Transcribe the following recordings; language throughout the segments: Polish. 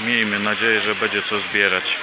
Miejmy nadzieję, że będzie co zbierać.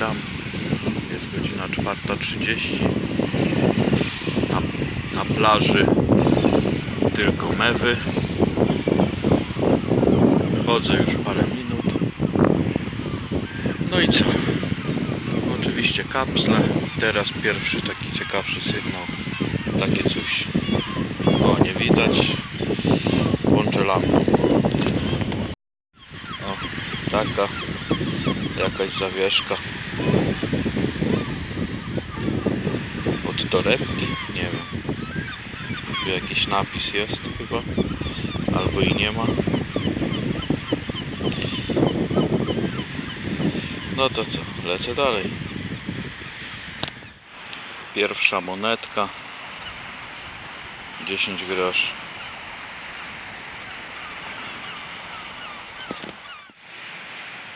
Witam. Jest godzina 4.30. Na, na plaży tylko mewy. Chodzę już parę minut. No i co? Oczywiście kapsle. Teraz pierwszy taki ciekawszy sygnał. Takie coś. O, nie widać. Włączę lampę. O, taka jakaś zawieszka od torebki, nie wiem. Tu jakiś napis jest chyba albo i nie ma. No to co, lecę dalej. Pierwsza monetka. 10 groszy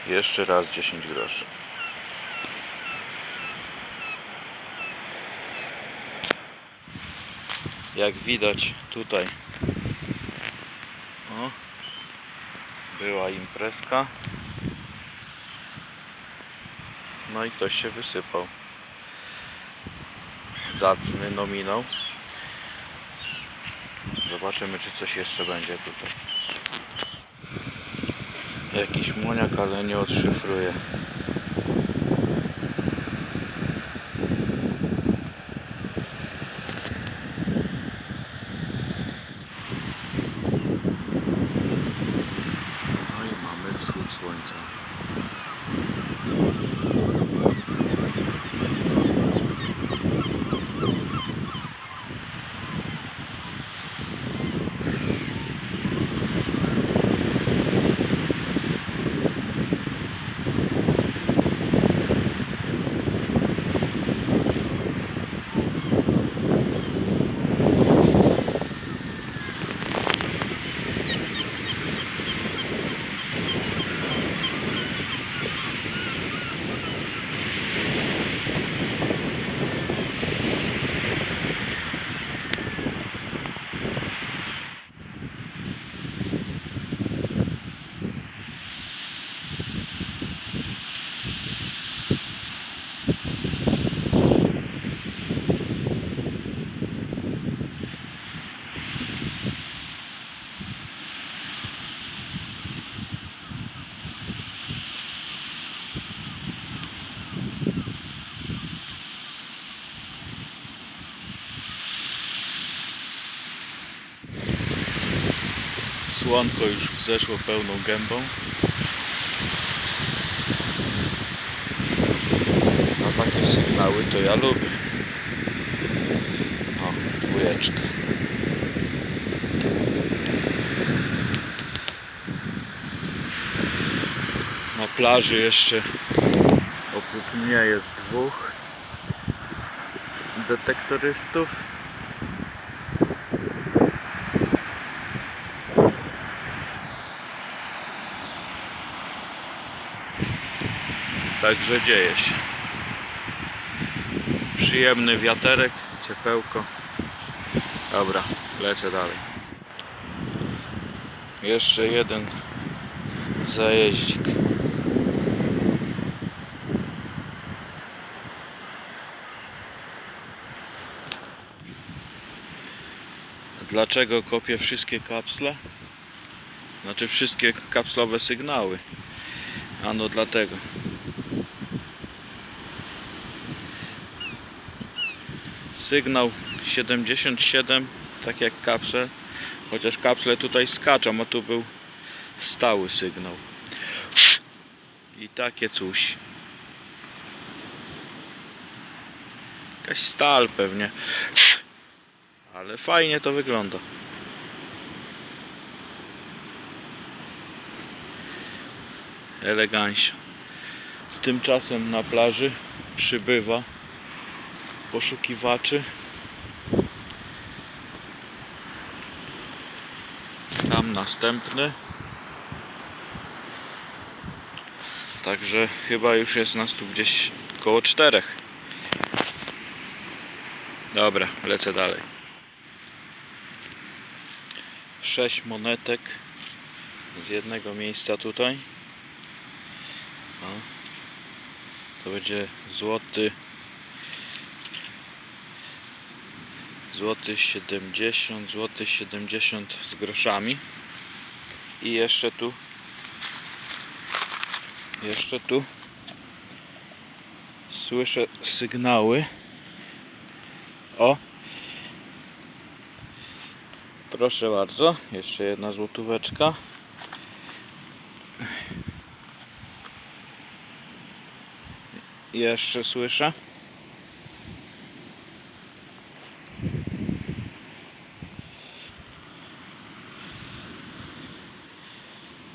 Jeszcze raz 10 groszy. Jak widać tutaj o, była imprezka. No i ktoś się wysypał. Zacny nominał. Zobaczymy czy coś jeszcze będzie tutaj. Jakiś moniak, ale nie odszyfruję. Słonko już wzeszło pełną gębą. A takie sygnały to ja lubię. O, dwójeczka. Na plaży jeszcze oprócz mnie jest dwóch detektorystów. Także dzieje się. Przyjemny wiaterek, ciepełko. Dobra, lecę dalej. Jeszcze jeden zajeździk. Dlaczego kopię wszystkie kapsle? Znaczy wszystkie kapslowe sygnały. Ano dlatego. sygnał 77 tak jak kapsle chociaż kapsle tutaj skaczą a tu był stały sygnał. I takie coś. Jakaś stal pewnie. Ale fajnie to wygląda. Elegancja tymczasem na plaży przybywa poszukiwaczy. Tam następny. Także chyba już jest nas tu gdzieś koło czterech. Dobra, lecę dalej. Sześć monetek z jednego miejsca tutaj. O. To będzie złoty. Złoty 70, złoty 70 z groszami. I jeszcze tu jeszcze tu słyszę sygnały. O! Proszę bardzo, jeszcze jedna złotóweczka. Jeszcze słyszę.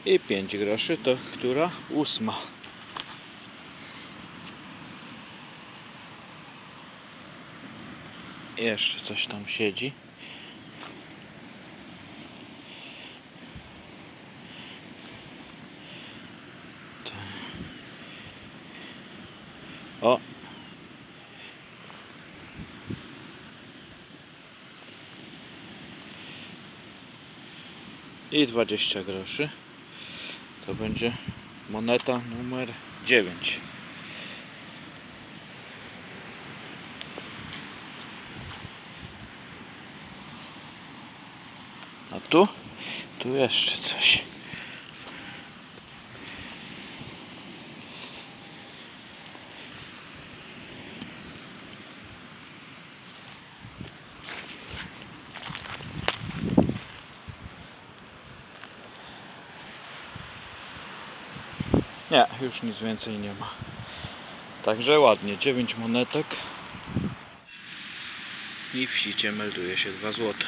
I 5 groszy to która? Ósma. Jeszcze coś tam siedzi. O! I 20 groszy. To będzie moneta numer 9. A tu? Tu jeszcze coś. Nie, już nic więcej nie ma. Także ładnie, 9 monetek. I w sicie melduje się 2 złote.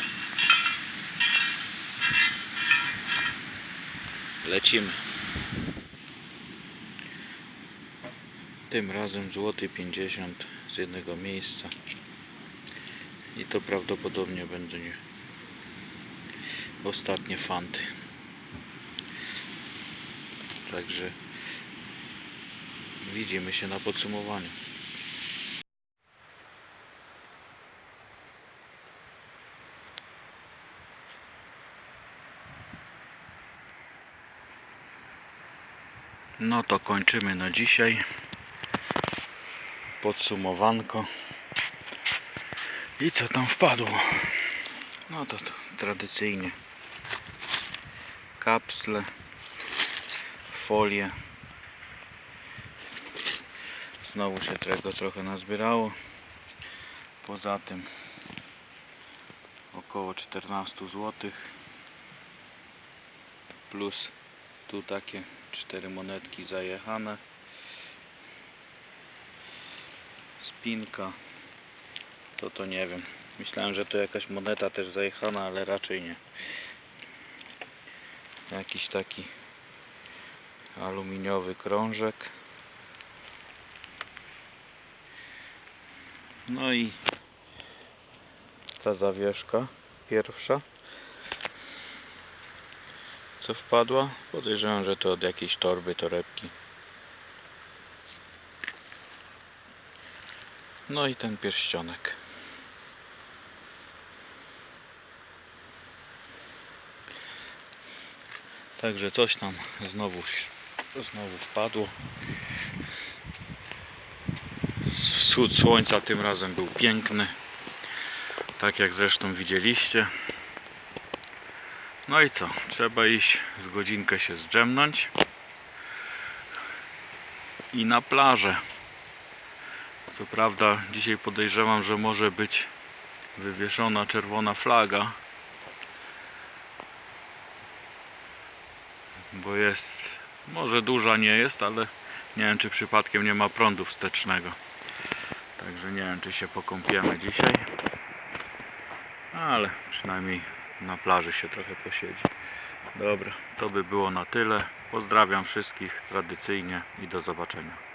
Lecimy. Tym razem złoty 50 z jednego miejsca. I to prawdopodobnie będzie nie ostatnie fanty. Także widzimy się na podsumowaniu. No to kończymy na dzisiaj. Podsumowanko. I co tam wpadło? No to, to tradycyjnie. Kapsle, folie. Znowu się tego trochę nazbierało. Poza tym około 14 zł. Plus tu takie cztery monetki zajechane. Spinka. To to nie wiem. Myślałem, że to jakaś moneta też zajechana, ale raczej nie. Jakiś taki aluminiowy krążek. No i ta zawieszka pierwsza co wpadła. Podejrzewam, że to od jakiejś torby, torebki. No i ten pierścionek. Także coś tam znowu, znowu wpadło. Wschód słońca tym razem był piękny. Tak jak zresztą widzieliście. No i co? Trzeba iść z godzinkę się zdrzemnąć i na plażę. Co prawda dzisiaj podejrzewam, że może być wywieszona czerwona flaga. Bo jest, może duża nie jest, ale nie wiem czy przypadkiem nie ma prądu wstecznego. Także nie wiem czy się pokąpiemy dzisiaj. Ale przynajmniej na plaży się trochę posiedzi. Dobra, to by było na tyle. Pozdrawiam wszystkich tradycyjnie i do zobaczenia.